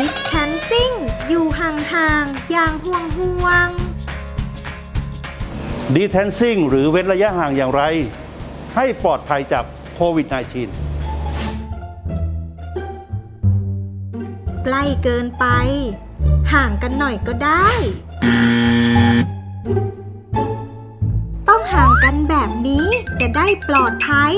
ดิสแทนซิ่ง อยู่ห่างๆ อย่างห่วงห่วงดีเทนซิ่งหรือเว้นระยะห่างอย่างไร ให้ปลอดภัยจากโควิด -19 ๆใกล้เกินไป ห่างกันหน่อยก็ได้ ต้องห่างกันแบบนี้จะได้ปลอดภัย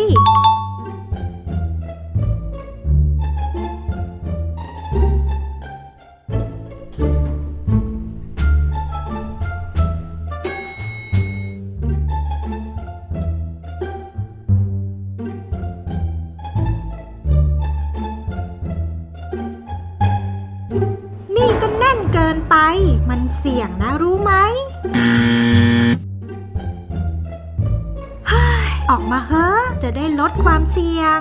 ไป มันเสี่ยงนะรู้ไหม ออกมาเฮ้อะจะได้ลดความเสี่ยง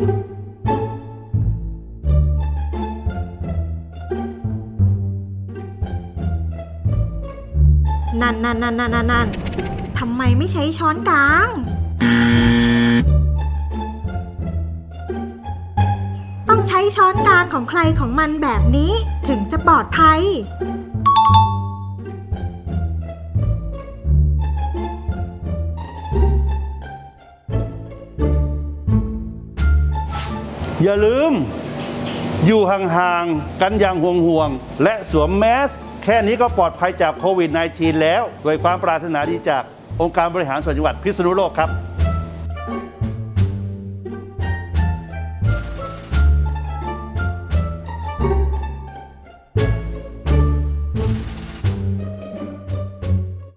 นั่น นั่นนั่นนั่นนั่นนั่นทำไมไม่ใช้ช้อนกลาง ต้องใช้ช้อนกลางของใครของมันแบบนี้ถึงจะปลอดภัย อย่าลืม อยู่ห่างๆ กันอย่างห่วงๆ และสวมแมส แค่นี้ก็ปลอดภัยจากโควิด -19 แล้ว โดวยความปรารถนาดีจากองค์การบริหารส่วนจังหวัดพิษณุโลกครับ